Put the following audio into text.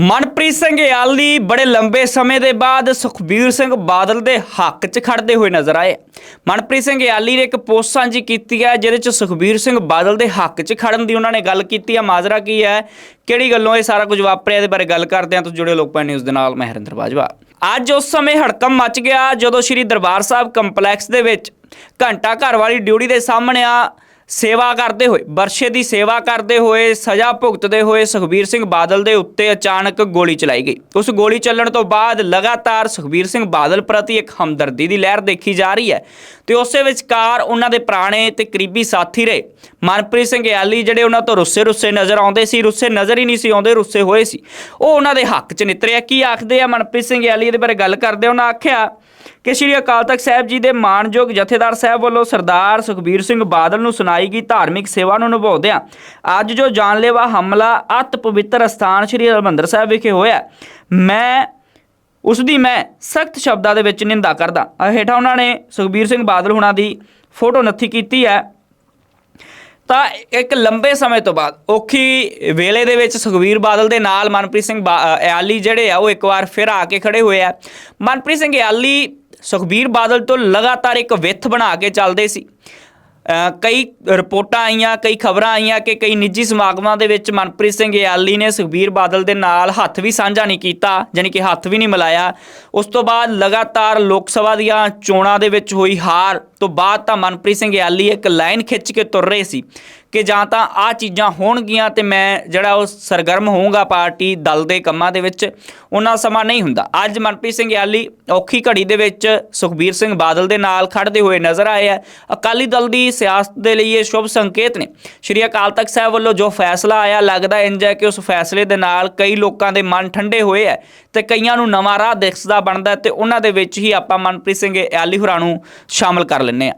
ਮਨਪ੍ਰੀਤ ਸਿੰਘ ਯਾਲੀ ਬੜੇ ਲੰਬੇ ਸਮੇਂ ਦੇ ਬਾਅਦ ਸੁਖਬੀਰ ਸਿੰਘ ਬਾਦਲ ਦੇ ਹੱਕ 'ਚ ਖੜਦੇ ਹੋਏ ਨਜ਼ਰ ਆਏ। ਮਨਪ੍ਰੀਤ ਸਿੰਘ ਯਾਲੀ ਨੇ ਇੱਕ ਪੋਸਟ ਸਾਂਝੀ ਕੀਤੀ ਹੈ, ਜਿਹਦੇ 'ਚ ਸੁਖਬੀਰ ਸਿੰਘ ਬਾਦਲ ਦੇ ਹੱਕ 'ਚ ਖੜਨ ਦੀ ਉਹਨਾਂ ਨੇ ਗੱਲ ਕੀਤੀ ਹੈ। ਮਾਜ਼ਰਾ ਕੀ ਹੈ? ਕਿਹੜੀ ਗੱਲੋਂ ਇਹ ਸਾਰਾ ਕੁਝ ਵਾਪਰਿਆ? ਇਹਦੇ ਬਾਰੇ ਗੱਲ ਕਰਦੇ ਹਾਂ। ਤੁਸੀਂ ਜੁੜੇ ਲੋਕ ਪੈ ਨਿਊਜ਼ ਦੇ ਨਾਲ ਮੈਂ ਹਰਿੰਦਰ ਬਾਜਵਾ। ਅੱਜ ਉਸ ਸਮੇਂ ਹੜਕਮ ਮਚ ਗਿਆ, ਜਦੋਂ ਸ੍ਰੀ ਦਰਬਾਰ ਸਾਹਿਬ ਕੰਪਲੈਕਸ ਦੇ ਵਿੱਚ ਘੰਟਾ ਘਰ ਵਾਲੀ ਡਿਊਟੀ ਦੇ ਸਾਹਮਣੇ ਆ ਸੇਵਾ ਕਰਦੇ ਹੋਏ ਵਰਸ਼ੇ ਦੀ ਸੇਵਾ ਕਰਦੇ ਹੋਏ, ਸਜ਼ਾ ਭੁਗਤਦੇ ਹੋਏ ਸੁਖਬੀਰ ਸਿੰਘ ਬਾਦਲ ਦੇ ਉੱਤੇ ਅਚਾਨਕ ਗੋਲੀ ਚਲਾਈ ਗਈ। ਉਸ ਗੋਲੀ ਚੱਲਣ ਤੋਂ ਬਾਅਦ ਲਗਾਤਾਰ ਸੁਖਬੀਰ ਸਿੰਘ ਬਾਦਲ ਪ੍ਰਤੀ ਇੱਕ ਹਮਦਰਦੀ ਦੀ ਲਹਿਰ ਦੇਖੀ ਜਾ ਰਹੀ ਹੈ ਤੇ ਉਸੇ ਵਿਚਕਾਰ ਉਹਨਾਂ ਦੇ ਪੁਰਾਣੇ ਤੇ ਕਰੀਬੀ ਸਾਥੀ ਰਹੇ। ਮਨਪ੍ਰੀਤ ਸਿੰਘ ਯਾਲੀ ਜਿਹੜੇ ਉਹਨਾਂ ਤੋਂ ਰੁੱਸੇ ਰੁੱਸੇ ਨਜ਼ਰ ਆਉਂਦੇ ਸੀ, ਰੁੱਸੇ ਨਜ਼ਰ ਹੀ ਨਹੀਂ ਸੀ ਆਉਂਦੇ, ਰੁੱਸੇ ਹੋਏ ਸੀ। ਉਹ ਉਹਨਾਂ ਦੇ ਹੱਕ 'ਚ ਨਿਤਰਿਆ। ਕੀ ਆਖਦੇ ਆ ਮਨਪ੍ਰੀਤ ਸਿੰਘ ਯਾਲੀ ਇਹਦੇ ਬਾਰੇ ਗੱਲ ਕਰਦੇ ਉਹਨਾਂ ਆਖਿਆ ਕਿ ਸ੍ਰੀ ਅਕਾਲ ਤਖਤ ਸਾਹਿਬ ਜੀ ਦੇ ਮਾਨਯੋਗ ਜਥੇਦਾਰ ਸਾਹਿਬ ਵੱਲੋਂ ਸਰਦਾਰ ਸੁਖਬੀਰ ਸਿੰਘ ਬਾਦਲ ਨੂੰ ਸੁਣਾਈ ਗਈ ਧਾਰਮਿਕ ਸੇਵਾ ਨੂੰ ਨਿਭਾਉਂਦਿਆਂ ਅੱਜ ਜੋ ਜਾਨਲੇਵਾ ਹਮਲਾ ਅਤ ਪਵਿੱਤਰ ਸਥਾਨ ਸ੍ਰੀ ਹਰਿਮੰਦਰ ਸਾਹਿਬ ਵਿਖੇ ਹੋਇਆ ਮੈਂ, ਉਸ ਦੀ ਮੈਂ ਸਖਤ ਸ਼ਬਦਾਂ ਦੇ ਵਿੱਚ ਨਿੰਦਾ ਕਰਦਾ ਹੇਠਾਂ ਉਹਨਾਂ ਨੇ ਸੁਖਬੀਰ ਸਿੰਘ ਬਾਦਲ ਹੁਣਾਂ ਦੀ ਫੋਟੋ ਨੱਥੀ ਕੀਤੀ ਹੈ। ਤਾਂ ਇੱਕ ਲੰਬੇ ਸਮੇਂ ਤੋਂ ਬਾਅਦ ਔਖੀ ਵੇਲੇ ਦੇ ਵਿੱਚ ਸੁਖਵੀਰ ਬਾਦਲ ਦੇ ਨਾਲ ਮਨਪ੍ਰੀਤ ਸਿੰਘ ਬਾ- ਜਿਹੜੇ ਆ, ਉਹ ਇੱਕ ਵਾਰ ਫਿਰ ਆ ਕੇ ਖੜੇ ਹੋਏ ਆ। ਮਨਪ੍ਰੀਤ ਸਿੰਘ ਇਆਲੀ ਸੁਖਬੀਰ ਬਾਦਲ ਤੋਂ ਲਗਾਤਾਰ ਇੱਕ ਵਿੱਥ ਬਣਾ ਕੇ ਚੱਲਦੇ ਸੀ। ਕਈ ਰਿਪੋਰਟਾਂ ਆਈਆਂ, ਕਈ ਖਬਰਾਂ ਆਈਆਂ ਕਿ ਕਈ ਨਿੱਜੀ ਸਮਾਗਮਾਂ ਦੇ ਵਿੱਚ ਮਨਪ੍ਰੀਤ ਸਿੰਘ ਇਆਲੀ ਨੇ ਸੁਖਬੀਰ ਬਾਦਲ ਦੇ ਨਾਲ ਹੱਥ ਵੀ ਸਾਂਝਾ ਨਹੀਂ ਕੀਤਾ ਯਾਨੀ ਕਿ ਹੱਥ ਵੀ ਨਹੀਂ ਮਿਲਾਇਆ। ਉਸ ਤੋਂ ਬਾਅਦ ਲਗਾਤਾਰ ਲੋਕ ਸਭਾ ਦੀਆਂ ਚੋਣਾਂ ਦੇ ਵਿੱਚ ਹੋਈ ਹਾਰ, ਤੋਂ ਬਾਅਦ ਤਾਂ ਮਨਪ੍ਰੀਤ ਸਿੰਘ ਇਆਲੀ ਇੱਕ ਲਾਈਨ ਖਿੱਚ ਕੇ ਤੁਰ ਰਹੇ ਸੀ। ਕਿ ਜਾਂ ਤਾਂ ਆ ਚੀਜ਼ਾਂ ਹੋਣਗੀਆਂ ਤੇ ਮੈਂ ਜਿਹੜਾ ਉਹ ਸਰਗਰਮ ਹੋਊਂਗਾ ਪਾਰਟੀ ਦਲ ਦੇ ਕੰਮਾਂ ਦੇ ਵਿੱਚ, ਉਹਨਾਂ ਸਮਾਂ ਨਹੀਂ ਹੁੰਦਾ। ਅੱਜ ਮਨਪ੍ਰੀਤ ਸਿੰਘ ਯਾਲੀ ਔਖੀ ਘੜੀ ਦੇ ਵਿੱਚ ਸੁਖਬੀਰ ਸਿੰਘ ਬਾਦਲ ਦੇ ਨਾਲ ਖੜਦੇ ਹੋਏ ਨਜ਼ਰ ਆਏ ਆ। ਅਕਾਲੀ ਦਲ ਦੀ ਸਿਆਸਤ ਦੇ ਲਈ ਇਹ ਸ਼ੁਭ ਸੰਕੇਤ ਨੇ। ਸ਼੍ਰੀ ਅਕਾਲ ਤਖਤ ਸਾਹਿਬ ਵੱਲੋਂ ਜੋ ਫੈਸਲਾ ਆਇਆ, ਲੱਗਦਾ ਇੰਜ ਹੈ ਕਿ ਉਸ ਫੈਸਲੇ ਦੇ ਨਾਲ ਕਈ ਲੋਕਾਂ ਦੇ ਮਨ ਠੰਡੇ ਹੋਏ ਆ ਤੇ ਕਈਆਂ ਨੂੰ ਨਵਾਂ ਰਾਹ ਦਿਖਦਾ ਬਣਦਾ ਤੇ ਉਹਨਾਂ ਦੇ ਵਿੱਚ ਹੀ ਆਪਾਂ ਮਨਪ੍ਰੀਤ ਸਿੰਘ ਯਾਲੀ ਹੋਰਾਂ ਨੂੰ ਸ਼ਾਮਲ ਕਰ ਲੈਂਦੇ ਆ।